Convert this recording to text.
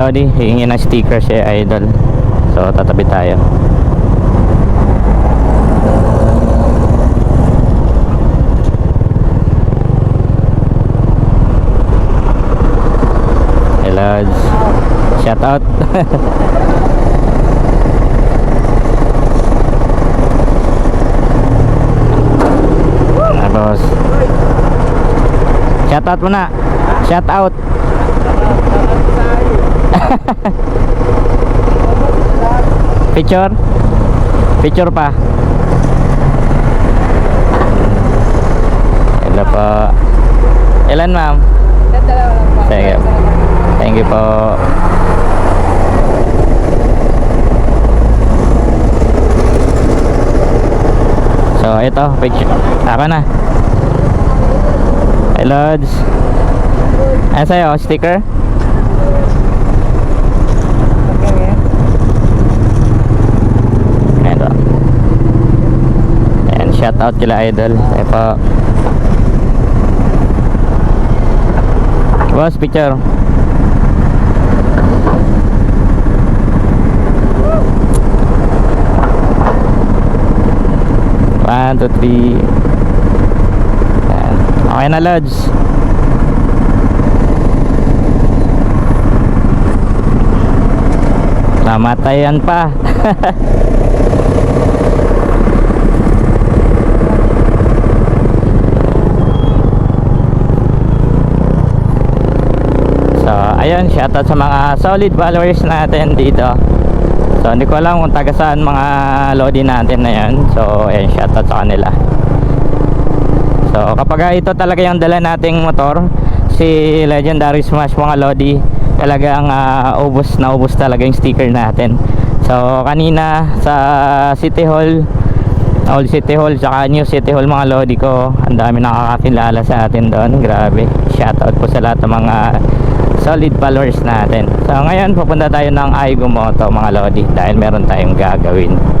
Lodi, hihingi ng sticker si Idol. So, tatabi tayo. Hey, Lods. Shout out. Tapos, shout out muna. Shout out. Picture? Picture pa. Hello po. Ilan ma'am? Sige. Thank you po. So, ito, picture. Ako na. Hey, Lods. Ano sa'yo? Sticker? Ayan, shout out kila Idol. Ayan po. Boss, picture. One, two, three. Ayan. Okay na, Lods. Namatayan pa. so, ayun, shoutout sa mga solid followers natin dito. So, hindi ko alam kung taga saan mga lodi natin na yan. So, ayun, shoutout sa kanila. So, kapag ito talaga yung dala nating motor, si Legendary Smash mga lodi, talagang ah, ubos na ubos talaga yung sticker natin. So, kanina sa City Hall, Old City Hall, tsaka New City Hall mga lodi ko, ang dami nakakakilala sa atin doon. Grabe. Shoutout po sa lahat ng mga solid followers natin. So, ngayon, pupunta tayo ng Aigo Moto mga lodi dahil meron tayong gagawin.